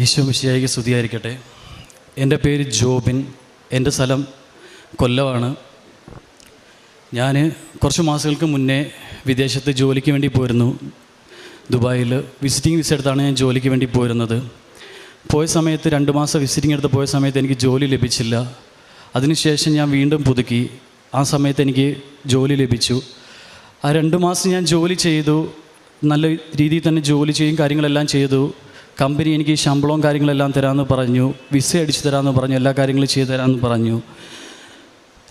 ഈശോ മിശിയായിക്ക് സ്തുതിയായിരിക്കട്ടെ. എന്റെ പേര് ജോബിൻ. എന്റെ സ്ഥലം കൊല്ലമാണ് ഞാൻ കുറച്ച് മാസങ്ങൾക്ക് മുന്നേ വിദേശത്ത് ജോലിക്ക് വേണ്ടി പോയിരുന്നു. ദുബായിൽ വിസിറ്റിംഗ് വിസ എടുത്താണ് ഞാൻ ജോലിക്ക് വേണ്ടി പോയിരുന്നത്. പോയ സമയത്ത് രണ്ട് മാസം വിസിറ്റിംഗ് എടുത്ത് പോയ സമയത്ത് എനിക്ക് ജോലി ലഭിച്ചില്ല. അതിനുശേഷം ഞാൻ വീണ്ടും പുതുക്കി. ആ സമയത്ത് എനിക്ക് ജോലി ലഭിച്ചു. ആ രണ്ട് മാസം ഞാൻ ജോലി ചെയ്തു. നല്ല രീതിയിൽ തന്നെ ജോലി ചെയ്യും കാര്യങ്ങളെല്ലാം ചെയ്തു. കമ്പനി എനിക്ക് ശമ്പളവും കാര്യങ്ങളെല്ലാം തരാമെന്ന് പറഞ്ഞു വിസ അടിച്ചു തരാമെന്ന് പറഞ്ഞു എല്ലാ കാര്യങ്ങളും ചെയ്തു തരാമെന്ന് പറഞ്ഞു.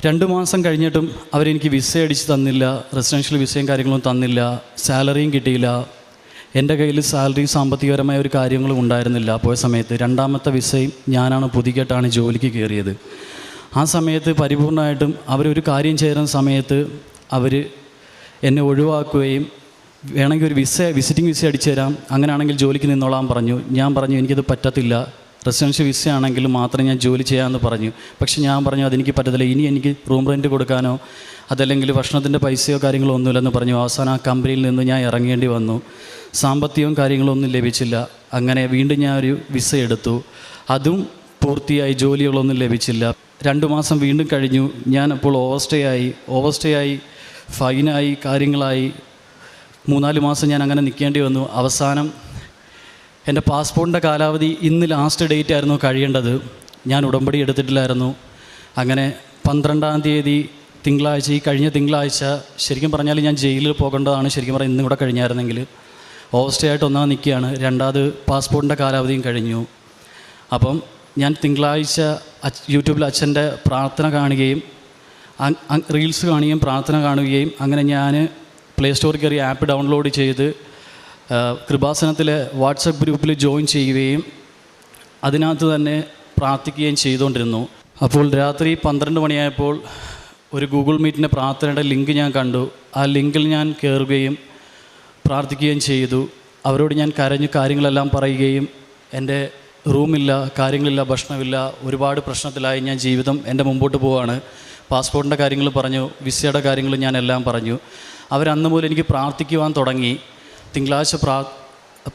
രണ്ട് മാസം കഴിഞ്ഞിട്ടും അവരെനിക്ക് വിസ അടിച്ച് തന്നില്ല റെസിഡൻഷ്യൽ വിസയും കാര്യങ്ങളും തന്നില്ല സാലറിയും കിട്ടിയില്ല. എന്റെ കയ്യിൽ സാലറി സാമ്പത്തികപരമായ ഒരു കാര്യങ്ങളും ഉണ്ടായിരുന്നില്ല പോയ സമയത്ത്. രണ്ടാമത്തെ വിസയും ഞാനാണ് പുതുക്കിയിട്ടാണ് ജോലിക്ക് കയറിയത്. ആ സമയത്ത് പരിപൂർണമായിട്ടും അവരൊരു കാര്യം ചേരുന്ന സമയത്ത് അവർ എന്നെ ഒഴിവാക്കുകയും വേണമെങ്കിൽ ഒരു വിസ വിസിറ്റിംഗ് വിസ അടിച്ചു തരാം. അങ്ങനെയാണെങ്കിൽ ജോലിക്ക് നിന്നോളാൻ പറഞ്ഞു. ഞാൻ പറഞ്ഞു എനിക്കത് പറ്റത്തില്ല. റെസിഡൻഷ്യൽ വിസ ആണെങ്കിൽ മാത്രമേ ഞാൻ ജോലി ചെയ്യാമെന്ന് പറഞ്ഞു. പക്ഷേ ഞാൻ പറഞ്ഞു അതെനിക്ക് പറ്റത്തില്ല. ഇനി എനിക്ക് റൂം റെന്റ് കൊടുക്കാനോ അതല്ലെങ്കിൽ ഭക്ഷണത്തിന്റെ പൈസയോ കാര്യങ്ങളോ ഒന്നുമില്ലെന്ന് പറഞ്ഞു. അവസാനം ആ കമ്പനിയിൽ നിന്ന് ഞാൻ ഇറങ്ങേണ്ടി വന്നു. സാമ്പത്തികവും കാര്യങ്ങളും ഒന്നും ലഭിച്ചില്ല. അങ്ങനെ വീണ്ടും ഞാൻ ഒരു വിസ എടുത്തു. അതും പൂർത്തിയായി ജോലികളൊന്നും ലഭിച്ചില്ല. രണ്ട് മാസം വീണ്ടും കഴിഞ്ഞു. ഞാൻ അപ്പോൾ ഓവർ സ്റ്റേ ആയി ഓവർ സ്റ്റേ ആയി ഫൈനായി കാര്യങ്ങളായി. മൂന്നാൽ മാസം ഞാൻ അങ്ങനെ നിൽക്കേണ്ടി വന്നു. അവസാനം എന്റെ പാസ്പോർട്ടിന്റെ കാലാവധി ഇന്ന് ലാസ്റ്റ് ഡേറ്റ് ആയിരുന്നു കഴിയേണ്ടത്. ഞാൻ ഉടമ്പടി എടുത്തിട്ടില്ലായിരുന്നു. അങ്ങനെ പന്ത്രണ്ടാം തീയതി തിങ്കളാഴ്ച ഈ കഴിഞ്ഞ തിങ്കളാഴ്ച ശരിക്കും പറഞ്ഞാൽ ഞാൻ ജയിലിൽ പോകേണ്ടതാണ് ശരിക്കും പറഞ്ഞാൽ ഇന്നും കൂടെ കഴിഞ്ഞായിരുന്നെങ്കിൽ. ഓവർസ്റ്റേ ആയിട്ട് ഒന്നാം നിൽക്കുകയാണ്. രണ്ടാമത് പാസ്പോർട്ടിന്റെ കാലാവധിയും കഴിഞ്ഞു. അപ്പം ഞാൻ തിങ്കളാഴ്ച യൂട്യൂബിൽ അച്ഛന്റെ പ്രാർത്ഥന കാണുകയും റീൽസ് കാണുകയും പ്രാർത്ഥന കാണുകയും അങ്ങനെ ഞാൻ പ്ലേ സ്റ്റോറിൽ കയറി ആപ്പ് ഡൗൺലോഡ് ചെയ്ത് കൃപാസനത്തിലെ വാട്സപ്പ് ഗ്രൂപ്പിൽ ജോയിൻ ചെയ്യുകയും അതിനകത്ത് തന്നെ പ്രാർത്ഥിക്കുകയും ചെയ്തുകൊണ്ടിരുന്നു. അപ്പോൾ രാത്രി പന്ത്രണ്ട് മണിയായപ്പോൾ ഒരു ഗൂഗിൾ മീറ്റിന്റെ പ്രാർത്ഥനയുടെ ലിങ്ക് ഞാൻ കണ്ടു. ആ ലിങ്കിൽ ഞാൻ കയറുകയും പ്രാർത്ഥിക്കുകയും ചെയ്തു. അവരോട് ഞാൻ കരഞ്ഞു കാര്യങ്ങളെല്ലാം പറയുകയും എന്റെ റൂമില്ല കാര്യങ്ങളില്ല ഭക്ഷണമില്ല ഒരുപാട് പ്രശ്നത്തിലായി ഞാൻ ജീവിതം എന്റെ മുമ്പോട്ട് പോവാണ്. പാസ്പോർട്ടിന്റെ കാര്യങ്ങൾ പറഞ്ഞു വിസയുടെ കാര്യങ്ങൾ ഞാൻ എല്ലാം പറഞ്ഞു. അവരന്ന് മുതൽ എനിക്ക് പ്രാർത്ഥിക്കുവാൻ തുടങ്ങി. തിങ്കളാഴ്ച പ്രാ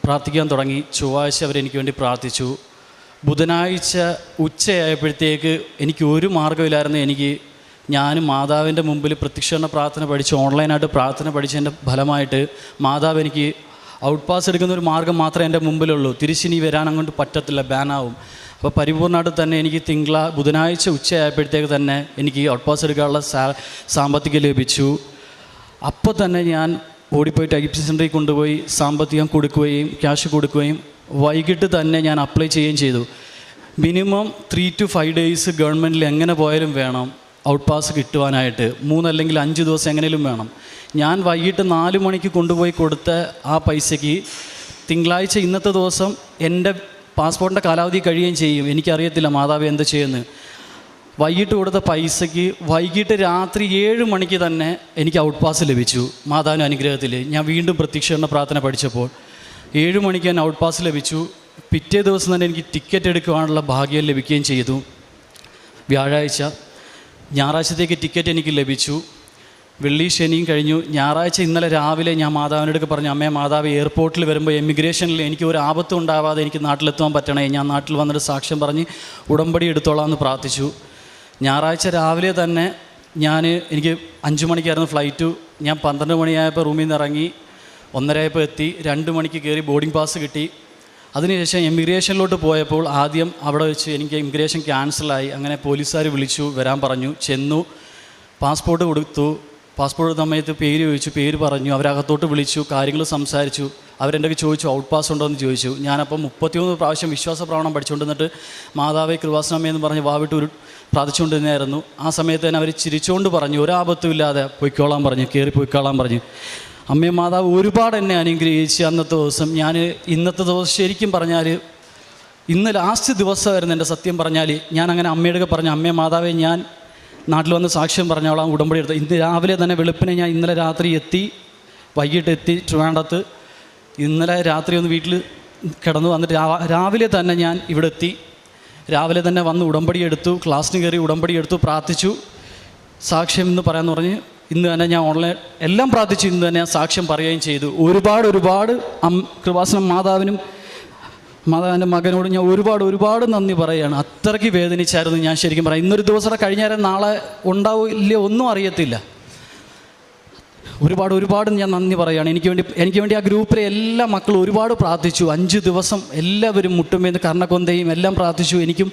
പ്രാർത്ഥിക്കാൻ തുടങ്ങി. ചൊവ്വാഴ്ച അവരെനിക്ക് വേണ്ടി പ്രാർത്ഥിച്ചു. ബുധനാഴ്ച ഉച്ചയായപ്പോഴത്തേക്ക് എനിക്ക് ഒരു മാർഗമില്ലായിരുന്നു. എനിക്ക് ഞാനും മാതാവിന്റെ മുമ്പിൽ പ്രത്യക്ഷണ പ്രാർത്ഥന പഠിച്ച് ഓൺലൈനായിട്ട് പ്രാർത്ഥന പഠിച്ചതിന്റെ ഫലമായിട്ട് മാതാവ് എനിക്ക് ഔട്ട് പാസ് എടുക്കുന്ന ഒരു മാർഗം മാത്രമേ എന്റെ മുമ്പിലുള്ളൂ. തിരിച്ചിനി വരാൻ അങ്ങോട്ട് പറ്റത്തില്ല ബാനാവും അപ്പോൾ പരിപൂർണമായിട്ട് തന്നെ എനിക്ക് തിങ്കള ബുധനാഴ്ച ഉച്ചയായപ്പോഴത്തേക്ക് തന്നെ എനിക്ക് ഔട്ട് പാസ് എടുക്കാനുള്ള സാമ്പത്തികം ലഭിച്ചു. അപ്പോൾ തന്നെ ഞാൻ ഓടിപ്പോയിട്ട് പി സെന്ററിൽ കൊണ്ടുപോയി സാമ്പത്തികം കൊടുക്കുകയും ക്യാഷ് കൊടുക്കുകയും വൈകിട്ട് തന്നെ ഞാൻ അപ്ലൈ ചെയ്യുകയും ചെയ്തു. Minimum three to five days ഗവൺമെന്റിൽ എങ്ങനെ പോയാലും വേണം ഔട്ട് പാസ് കിട്ടുവാനായിട്ട് മൂന്നല്ലെങ്കിൽ അഞ്ച് ദിവസം എങ്ങനെയും വേണം. ഞാൻ വൈകിട്ട് നാല് മണിക്ക് കൊണ്ടുപോയി കൊടുത്ത ആ പൈസയ്ക്ക് തിങ്കളാഴ്ച ഇന്നത്തെ ദിവസം എന്റെ പാസ്പോർട്ടിന്റെ കാലാവധി കഴിയുകയും ചെയ്യും. എനിക്കറിയത്തില്ല മാതാവ് എന്ത് ചെയ്യുന്നത് വൈകിട്ട് കൊടുത്ത പൈസയ്ക്ക് വൈകിട്ട് രാത്രി ഏഴ് മണിക്ക് തന്നെ എനിക്ക് ഔട്ട് പാസ് ലഭിച്ചു മാതാവിന്റെ അനുഗ്രഹത്തിൽ. ഞാൻ വീണ്ടും പ്രത്യക്ഷീകരണ പ്രാർത്ഥന പഠിച്ചപ്പോൾ ഏഴ് മണിക്ക് തന്നെ ഔട്ട് പാസ് ലഭിച്ചു. പിറ്റേ ദിവസം തന്നെ എനിക്ക് ടിക്കറ്റ് എടുക്കുവാനുള്ള ഭാഗ്യം ലഭിക്കുകയും ചെയ്തു. വ്യാഴാഴ്ച ഞായറാഴ്ചത്തേക്ക് ടിക്കറ്റ് എനിക്ക് ലഭിച്ചു. വെള്ളി ശനിയും കഴിഞ്ഞു. ഞായറാഴ്ച ഇന്നലെ രാവിലെ ഞാൻ മാതാവിന്റെ പറഞ്ഞു അമ്മേ മാതാവ് എയർപോർട്ടിൽ വരുമ്പോൾ എമിഗ്രേഷനിൽ എനിക്ക് ഒരു ആപത്തും ഉണ്ടാവാതെ എനിക്ക് നാട്ടിലെത്താൻ പറ്റണേ. ഞാൻ നാട്ടിൽ വന്നിട്ട് സാക്ഷ്യം പറഞ്ഞ് ഉടമ്പടി എടുത്തോളാം എന്ന് പ്രാർത്ഥിച്ചു. ഞായറാഴ്ച രാവിലെ തന്നെ ഞാൻ എനിക്ക് അഞ്ച് മണിക്കായിരുന്നു ഫ്ലൈറ്റ് ഞാൻ പന്ത്രണ്ട് മണിയായപ്പോൾ റൂമിൽ നിന്ന് ഇറങ്ങി ഒന്നരയായപ്പോൾ എത്തി രണ്ട് മണിക്ക് കയറി ബോർഡിംഗ് പാസ് കിട്ടി. അതിനുശേഷം എമിഗ്രേഷനിലോട്ട് പോയപ്പോൾ ആദ്യം അവിടെ വെച്ച് എനിക്ക് ഇമിഗ്രേഷൻ ക്യാൻസലായി അങ്ങനെ പോലീസുകാർ വിളിച്ചു വരാൻ പറഞ്ഞു. ചെന്നു പാസ്പോർട്ട് കൊടുത്തു. പാസ്പോർട്ട് സമയത്ത് പേര് ചോദിച്ചു പേര് പറഞ്ഞു അവരകത്തോട്ട് വിളിച്ചു കാര്യങ്ങൾ സംസാരിച്ചു. അവരെന്റെ ചോദിച്ചു? ഔട്ട് പാസ് ഉണ്ടോ എന്ന് ചോദിച്ചു. ഞാനപ്പം മുപ്പത്തിമൂന്ന് പ്രാവശ്യം വിശ്വാസ പ്രവണം പഠിച്ചുകൊണ്ടിരുന്നിട്ട് മാതാവേ കൃപാസനമേ എന്ന് പറഞ്ഞ് വാവിട്ട് ഒരു പ്രാർത്ഥിച്ചുകൊണ്ടിരുന്നായിരുന്നു ആ സമയത്ത് തന്നെ അവർ ചിരിച്ചുകൊണ്ട് പറഞ്ഞു ഒരാപത്തും ഇല്ലാതെ പൊയ്ക്കോളാൻ പറഞ്ഞു കയറി പൊയ്ക്കോളാൻ പറഞ്ഞു. അമ്മേ മാതാവ് ഒരുപാട് എന്നെ അനുഗ്രഹിച്ച് അന്നത്തെ ദിവസം ഞാൻ ഇന്നത്തെ ദിവസം ശരിക്കും പറഞ്ഞാൽ ഇന്ന് ലാസ്റ്റ് ദിവസമായിരുന്നു എന്റെ സത്യം പറഞ്ഞാൽ ഞാൻ അങ്ങനെ അമ്മയുടെ പറഞ്ഞ അമ്മേ മാതാവേ ഞാൻ നാട്ടിൽ വന്ന് സാക്ഷ്യം പറഞ്ഞോളാം ഉടമ്പടി എടുത്ത്. ഇന്ന് രാവിലെ തന്നെ വെളുപ്പിനെ ഞാൻ ഇന്നലെ രാത്രി എത്തി വൈകിട്ട് എത്തി ട്രിവാൻഡത്ത് ഇന്നലെ രാത്രി ഒന്ന് വീട്ടിൽ കിടന്നു വന്നിട്ട് രാവിലെ തന്നെ ഞാൻ ഇവിടെ എത്തി. രാവിലെ തന്നെ വന്ന് ഉടമ്പടി എടുത്തു ക്ലാസ്സിന് കയറി ഉടമ്പടി എടുത്തു പ്രാർത്ഥിച്ചു. സാക്ഷ്യം എന്ന് പറയാമെന്ന് പറഞ്ഞ് ഇന്ന് തന്നെ ഞാൻ ഓൺലൈൻ എല്ലാം പ്രാർത്ഥിച്ചു ഇന്ന് തന്നെ ഞാൻ സാക്ഷ്യം പറയുകയും ചെയ്തു. ഒരുപാട് ഒരുപാട് അം കൃപാസനം മാതാവിനും മാതാവിന്റെ മകനോട് ഞാൻ ഒരുപാട് ഒരുപാട് നന്ദി പറയുകയാണ് അത്രയ്ക്ക് വേദനിച്ചായിരുന്നു ഞാൻ ശരിക്കും പറയാം. ഇന്നൊരു ദിവസം കഴിഞ്ഞാൽ നാളെ ഉണ്ടാവില്ല ഒന്നും അറിയത്തില്ല. ഒരുപാട് ഒരുപാട് ഞാൻ നന്ദി പറയുകയാണ് എനിക്ക് വേണ്ടി എനിക്ക് വേണ്ടി ആ ഗ്രൂപ്പിലെ എല്ലാ മക്കളും ഒരുപാട് പ്രാർത്ഥിച്ചു. അഞ്ച് ദിവസം എല്ലാവരും മുട്ടുമേന്ന് കർണക്കൊന്തയും എല്ലാം പ്രാർത്ഥിച്ചു. എനിക്കും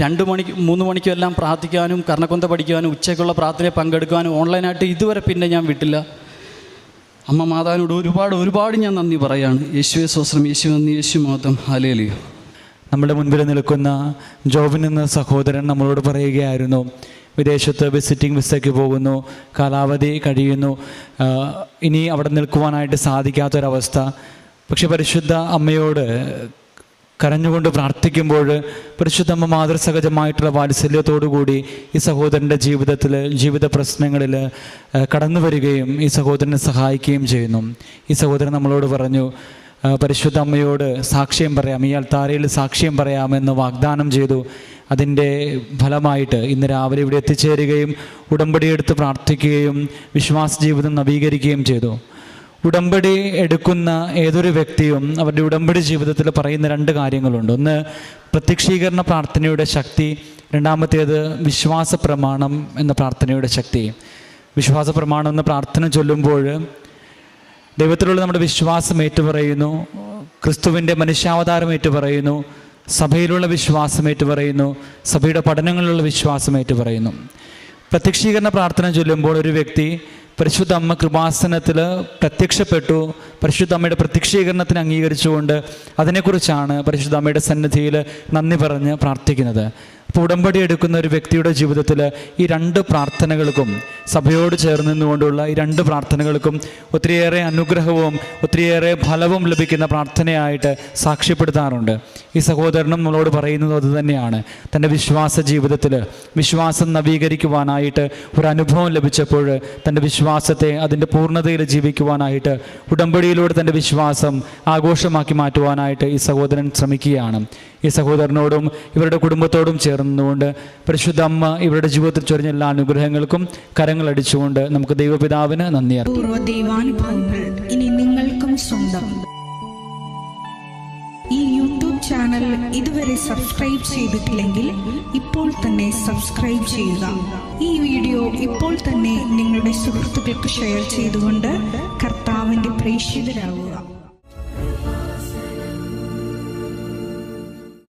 രണ്ട് മണിക്ക് മൂന്ന് മണിക്കും എല്ലാം പ്രാർത്ഥിക്കാനും കർണക്കൊന്ത പഠിക്കാനും ഉച്ചയ്ക്കുള്ള പ്രാർത്ഥനയെ പങ്കെടുക്കാനും ഓൺലൈനായിട്ട് ഇതുവരെ പിന്നെ ഞാൻ വിട്ടില്ല. അമ്മ മാതാവിനോട് ഒരുപാട് ഒരുപാട് ഞാൻ നന്ദി പറയുകയാണ് യേശുവെ സ്വസ്ത്രം യേശു നന്ദി യേശു മാത്രം ഹലേലിയോ നമ്മുടെ മുൻപിൽ നിൽക്കുന്ന ജോബിൻ എന്ന സഹോദരൻ നമ്മളോട് പറയുകയായിരുന്നു വിദേശത്ത് വിസിറ്റിംഗ് വിസയ്ക്ക് പോകുന്നു കാലാവധി കഴിയുന്നു ഇനി അവിടെ നിൽക്കുവാനായിട്ട് സാധിക്കാത്തൊരവസ്ഥ. പക്ഷെ പരിശുദ്ധ അമ്മയോട് കരഞ്ഞുകൊണ്ട് പ്രാർത്ഥിക്കുമ്പോൾ പരിശുദ്ധമ്മ മാതൃസഹജമായിട്ടുള്ള വാത്സല്യത്തോടു കൂടി ഈ സഹോദരന്റെ ജീവിതത്തിൽ ജീവിത പ്രശ്നങ്ങളിൽ കടന്നു വരികയും ഈ സഹോദരനെ സഹായിക്കുകയും ചെയ്യുന്നു. ഈ സഹോദരൻ നമ്മളോട് പറഞ്ഞു പരിശുദ്ധ അമ്മയോട് സാക്ഷ്യം പറയാം ഈ അൽത്താരയിൽ സാക്ഷ്യം പറയാമെന്ന് വാഗ്ദാനം ചെയ്തു. അതിന്റെ ഫലമായിട്ട് ഇന്ന് രാവിലെ ഇവിടെ എത്തിച്ചേരുകയും ഉടമ്പടിയെടുത്ത് പ്രാർത്ഥിക്കുകയും വിശ്വാസ ജീവിതം നവീകരിക്കുകയും ചെയ്തു. ഉടമ്പടി എടുക്കുന്ന ഏതൊരു വ്യക്തിയും അവരുടെ ഉടമ്പടി ജീവിതത്തിൽ പറയുന്ന രണ്ട് കാര്യങ്ങളുണ്ട്. ഒന്ന് പ്രത്യക്ഷീകരണ പ്രാർത്ഥനയുടെ ശക്തി. രണ്ടാമത്തേത് വിശ്വാസ പ്രമാണം എന്ന പ്രാർത്ഥനയുടെ ശക്തി. വിശ്വാസ പ്രമാണം എന്ന പ്രാർത്ഥന ചൊല്ലുമ്പോൾ ദൈവത്തിലുള്ള നമ്മുടെ വിശ്വാസം ഏറ്റുപറയുന്നു. ക്രിസ്തുവിന്റെ മനുഷ്യാവതാരം ഏറ്റുപറയുന്നു. സഭയിലുള്ള വിശ്വാസം ഏറ്റുപറയുന്നു. സഭയുടെ പഠനങ്ങളിലുള്ള വിശ്വാസം ഏറ്റുപറയുന്നു. പ്രത്യക്ഷീകരണ പ്രാർത്ഥന ചൊല്ലുമ്പോൾ ഒരു വ്യക്തി പരിശുദ്ധ അമ്മ കൃപാസനത്തിൽ പ്രത്യക്ഷപ്പെട്ടു. പരിശുദ്ധ അമ്മയുടെ പ്രത്യക്ഷീകരണത്തിന് അംഗീകരിച്ചുകൊണ്ട് അതിനെക്കുറിച്ചാണ് പരിശുദ്ധ അമ്മയുടെ സന്നിധിയിൽ നന്ദി പറഞ്ഞ് പ്രാർത്ഥിക്കുന്നത്. അപ്പോൾ ഉടമ്പടി എടുക്കുന്ന ഒരു വ്യക്തിയുടെ ജീവിതത്തിൽ ഈ രണ്ട് പ്രാർത്ഥനകൾക്കും സഭയോട് ചേർന്ന് നിന്നുകൊണ്ടുള്ള ഈ രണ്ട് പ്രാർത്ഥനകൾക്കും ഒത്തിരിയേറെ അനുഗ്രഹവും ഒത്തിരിയേറെ ഫലവും ലഭിക്കുന്ന പ്രാർത്ഥനയായിട്ട് സാക്ഷ്യപ്പെടുത്താറുണ്ട്. ഈ സഹോദരനും നമ്മളോട് പറയുന്നത് അതുതന്നെയാണ് തന്റെ വിശ്വാസ ജീവിതത്തിൽ വിശ്വാസം നവീകരിക്കുവാനായിട്ട് ഒരു അനുഭവം ലഭിച്ചപ്പോൾ തന്റെ വിശ്വാസത്തെ അതിന്റെ പൂർണതയിൽ ജീവിക്കുവാനായിട്ട് ഉടമ്പടിയിലൂടെ തന്റെ വിശ്വാസം ആഘോഷമാക്കി മാറ്റുവാനായിട്ട് ഈ സഹോദരൻ ശ്രമിക്കുകയാണ്. ഈ സഹോദരനോടും ഇവരുടെ കുടുംബത്തോടും ചേർന്നുകൊണ്ട് പരിശുദ്ധ അമ്മ ഇവരുടെ ജീവിതത്തിൽ ചൊരിഞ്ഞ എല്ലാ അനുഗ്രഹങ്ങൾക്കും കരങ്ങൾ കരങ്ങളടിച്ചുകൊണ്ട് നമുക്ക് ദൈവപിതാവിന് നന്ദി പൂർവ ഇനി നിങ്ങൾക്കും ഈ യൂട്യൂബ് ചാനൽ ഇതുവരെ സബ്സ്ക്രൈബ് ചെയ്തിട്ടില്ലെങ്കിൽ ഇപ്പോൾ തന്നെ സബ്സ്ക്രൈബ് ചെയ്യുക. ഈ വീഡിയോ ഇപ്പോൾ തന്നെ നിങ്ങളുടെ സുഹൃത്തുക്കൾക്ക് ഷെയർ ചെയ്തുകൊണ്ട് കർത്താവിന്റെ പ്രേക്ഷിതരാകുക.